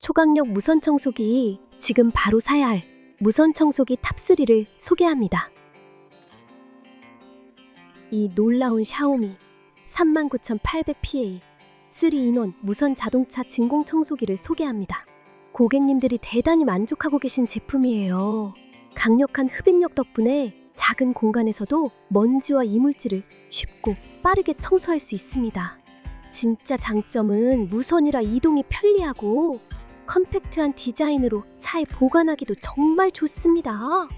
초강력 무선 청소기 지금 바로 사야 할 무선 청소기 탑3를 소개합니다. 이 놀라운 샤오미 39,800PA 3인원 무선 자동차 진공 청소기를 소개합니다. 고객님들이 대단히 만족하고 계신 제품이에요. 강력한 흡입력 덕분에 작은 공간에서도 먼지와 이물질을 쉽고 빠르게 청소할 수 있습니다. 진짜 장점은 무선이라 이동이 편리하고 컴팩트한 디자인으로 차에 보관하기도 정말 좋습니다.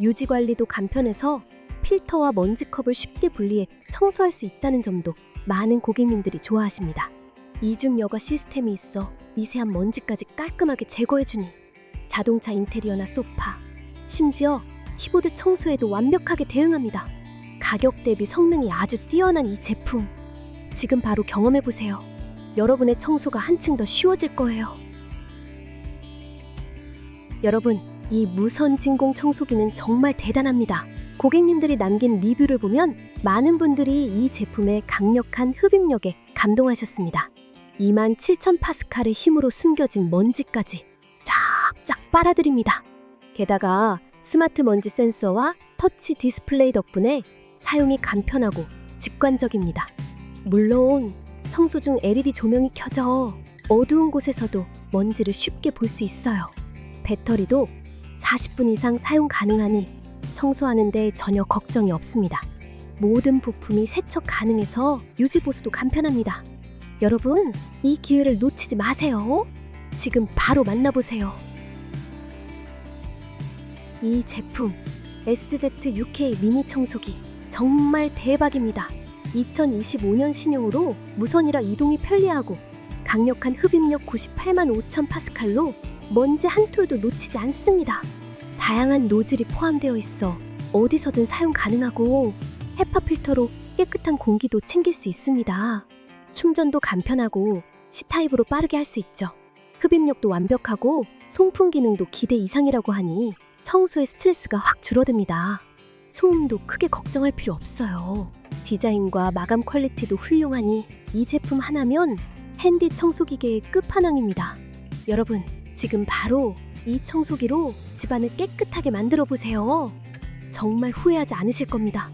유지 관리도 간편해서 필터와 먼지컵을 쉽게 분리해 청소할 수 있다는 점도 많은 고객님들이 좋아하십니다. 이중 여과 시스템이 있어 미세한 먼지까지 깔끔하게 제거해주니 자동차 인테리어나 소파, 심지어 키보드 청소에도 완벽하게 대응합니다. 가격 대비 성능이 아주 뛰어난 이 제품. 지금 바로 경험해보세요. 여러분의 청소가 한층 더 쉬워질 거예요. 여러분, 이 무선 진공 청소기는 정말 대단합니다. 고객님들이 남긴 리뷰를 보면 많은 분들이 이 제품의 강력한 흡입력에 감동하셨습니다. 2만 7천 파스칼의 힘으로 숨겨진 먼지까지 쫙쫙 빨아들입니다. 게다가 스마트 먼지 센서와 터치 디스플레이 덕분에 사용이 간편하고 직관적입니다. 물론 청소 중 LED 조명이 켜져 어두운 곳에서도 먼지를 쉽게 볼 수 있어요. 배터리도 40분 이상 사용 가능하니 청소하는데 전혀 걱정이 없습니다. 모든 부품이 세척 가능해서 유지 보수도 간편합니다. 여러분, 이 기회를 놓치지 마세요. 지금 바로 만나보세요. 이 제품 SZ6K 미니 청소기 정말 대박입니다. 2025년 신형으로 무선이라 이동이 편리하고 강력한 흡입력 98만 5천 파스칼로 먼지 한 톨도 놓치지 않습니다. 다양한 노즐이 포함되어 있어 어디서든 사용 가능하고 헤파 필터로 깨끗한 공기도 챙길 수 있습니다. 충전도 간편하고 C타입으로 빠르게 할 수 있죠. 흡입력도 완벽하고 송풍 기능도 기대 이상이라고 하니 청소의 스트레스가 확 줄어듭니다. 소음도 크게 걱정할 필요 없어요. 디자인과 마감 퀄리티도 훌륭하니 이 제품 하나면 핸디 청소기계의 끝판왕입니다. 여러분, 지금 바로 이 청소기로 집안을 깨끗하게 만들어 보세요. 정말 후회하지 않으실 겁니다.